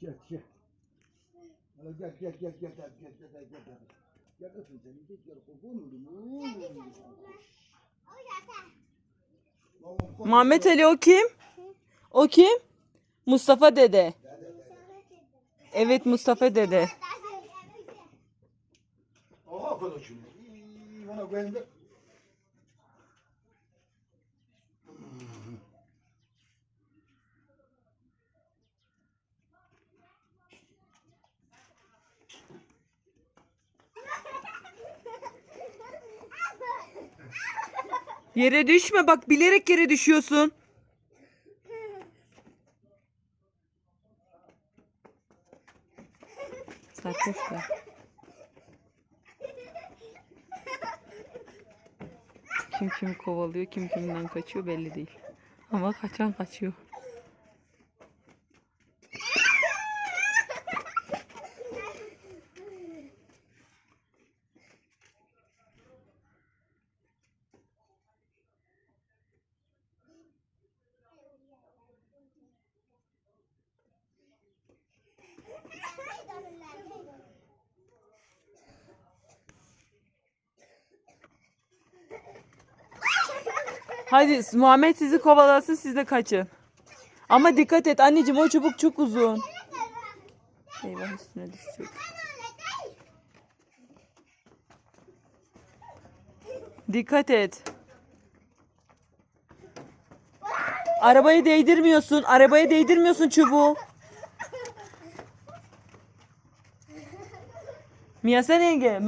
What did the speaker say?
Gel gel. Hala gel gel gel gel gel gel gel gel gel. Gel kızım sen gel gel kurban olayım. Muhammed Ali o kim? O kim? Mustafa dede. Evet Mustafa dede. Aha koy şunu. İyi, Bana koyayım Yere düşme bak bilerek yere düşüyorsun. Sarhoşlar. Kim kimi kovalıyor, kim kimden kaçıyor belli değil. Ama kaçan kaçıyor. Hadi Muhammed sizi kovalasın siz de kaçın. Ama dikkat et anneciğim o çubuk çok uzun. Eyvah üstüne düşecek. Dikkat et. Arabayı değdirmiyorsun. Arabaya değdirmiyorsun çubuğu. Mia sen yenge.